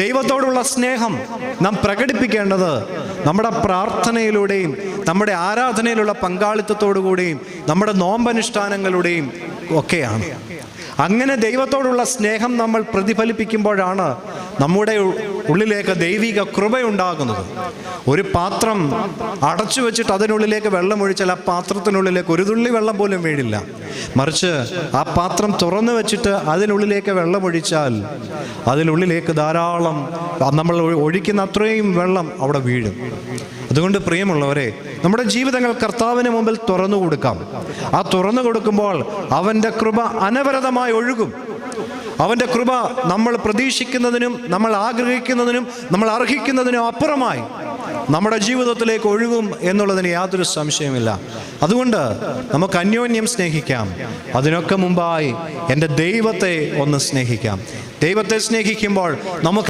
ദൈവത്തോടുള്ള സ്നേഹം നാം പ്രകടിപ്പിക്കേണ്ടത് നമ്മുടെ പ്രാർത്ഥനയിലൂടെയും നമ്മുടെ ആരാധനയിലുള്ള പങ്കാളിത്തത്തോടുകൂടിയും നമ്മുടെ നോമ്പനുഷ്ഠാനങ്ങളുടെയും ഒക്കെയാണ്. അങ്ങനെ ദൈവത്തോടുള്ള സ്നേഹം നമ്മൾ പ്രതിഫലിപ്പിക്കുമ്പോഴാണ് നമ്മുടെ ഉള്ളിലേക്ക് ദൈവിക കൃപയുണ്ടാകുന്നത്. ഒരു പാത്രം അടച്ചു വെച്ചിട്ട് അതിനുള്ളിലേക്ക് വെള്ളം ഒഴിച്ചാൽ ആ പാത്രത്തിനുള്ളിലേക്ക് ഒരു തുള്ളി വെള്ളം പോലും വീഴില്ല. മറിച്ച് ആ പാത്രം തുറന്നു വെച്ചിട്ട് അതിനുള്ളിലേക്ക് വെള്ളം ഒഴിച്ചാൽ അതിനുള്ളിലേക്ക് ധാരാളം നമ്മൾ ഒഴിക്കുന്ന അത്രയും വെള്ളം അവിടെ വീഴും. അതുകൊണ്ട് പ്രിയമുള്ളവരെ നമ്മുടെ ജീവിതങ്ങൾ കർത്താവിന് മുമ്പിൽ തുറന്നു കൊടുക്കാം. ആ തുറന്നു കൊടുക്കുമ്പോൾ അവന്റെ കൃപ അനവരതമായി ഒഴുകും. അവന്റെ കൃപ നമ്മൾ പ്രതീക്ഷിക്കുന്നതിനും നമ്മൾ ആഗ്രഹിക്കുന്നതിനും നമ്മൾ അർഹിക്കുന്നതിനും അപ്പുറമായി നമ്മുടെ ജീവിതത്തിലേക്ക് ഒഴുകും എന്നുള്ളതിന് യാതൊരു സംശയമില്ല അതുകൊണ്ട് നമുക്ക് അന്യോന്യം സ്നേഹിക്കാം. അതിനൊക്കെ മുമ്പായി എന്റെ ദൈവത്തെ ഒന്ന് സ്നേഹിക്കാം. ദൈവത്തെ സ്നേഹിക്കുമ്പോൾ നമുക്ക്